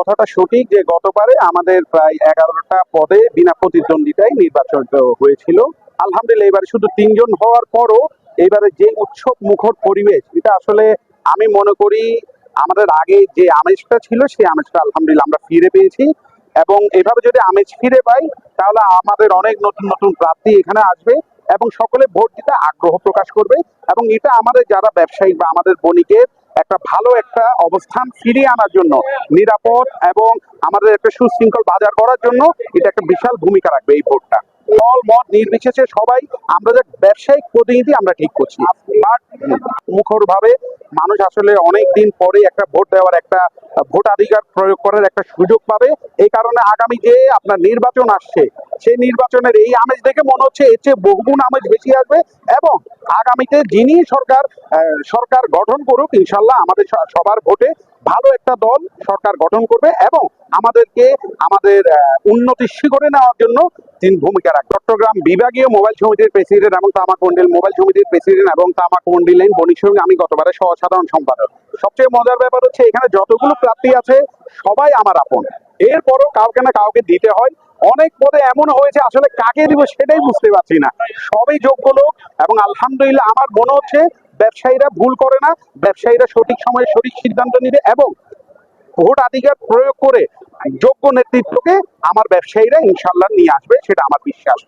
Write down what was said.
কথাটা সঠিক যে গতবারে আমাদের প্রায় এগারোটা পদে বিনা প্রতিদ্বন্দ্বিতায় নির্বাচন হয়েছিল। আলহামদুলিল্লাহ, এবারে শুধু তিনজন হওয়ার পরও এবারে যে উৎসব মুখর পরিবেশ, এটা আসলে আমি মনে করি আমাদের আগে যে আমেজটা ছিল, সেই আমেজটা আলহামদুলিল্লাহ আমরা ফিরে পেয়েছি। এবং এভাবে যদি আমেজ ফিরে পাই, তাহলে আমাদের অনেক নতুন নতুন প্রার্থী এখানে আসবে এবং সকলে ভোট দিতে আগ্রহ প্রকাশ করবে। এবং এটা আমাদের যারা ব্যবসায়ী বা আমাদের বণিকের একটা ভালো একটা অবস্থান ফিরিয়ে আনার জন্য, নিরাপদ এবং আমাদের একটা সুশৃঙ্খল বাজার করার জন্য এটা একটা বিশাল ভূমিকা রাখবে এই ভোটটা। দল মত নির্বিশেষে সবাই, আমরা যে ব্যবসায়িক প্রতিনিধি আমরা ঠিক করছি। বাট মুখর ভাবে মানুষ আসলে অনেক দিন পরে একটা ভোট দেওয়ার একটা, ভোটাধিকার প্রয়োগ করার একটা সুযোগ পাবে। এই কারণে আগামী যে আপনার নির্বাচন আসছে সেই নির্বাচনের এই আমেজ দেখে মনে হচ্ছে এর চেয়ে বহুগুণ আমেজ বেশি আসবে এবং আগামীতে যিনি সরকার সরকার গঠন করুক ইনশাল্লাহ আমাদের সবার ভোটে ভালো একটা দল সরকার গঠন করবে এবং আমাদেরকে আমাদের আহ, উন্নতির শিখরে নেওয়ার জন্য তিনি ভূমিকা রাখবে চট্টগ্রাম বিভাগীয় মোবাইল সমিতির প্রেসিডেন্ট এবং তামাক মন্ডল মোবাইল সমিতির প্রেসিডেন্ট এবং তামাক মন্ডল লাইন বণিক সঙ্গে আমি গতবারে সহ সাধারণ সম্পাদক। সবচেয়ে মজার ব্যাপার হচ্ছে এখানে যতগুলো প্রার্থী আছে সবাই আমার আপন। এরপরও কাউকে না কাউকে দিতে হয়। অনেক পদে এমন হয়েছে, আসলে কাকে দিব সেটাই বুঝতে পারছি না। সবই যোগ্য লোক এবং আলহামদুলিল্লাহ আমার মনে হচ্ছে ব্যবসায়ীরা ভুল করে না, ব্যবসায়ীরা সঠিক সময়ে সঠিক সিদ্ধান্ত নিবে এবং ভোট অধিকার প্রয়োগ করে যোগ্য নেতৃত্বকে আমার ব্যবসায়ীরা ইনশাল্লাহ নিয়ে আসবে, সেটা আমার বিশ্বাস।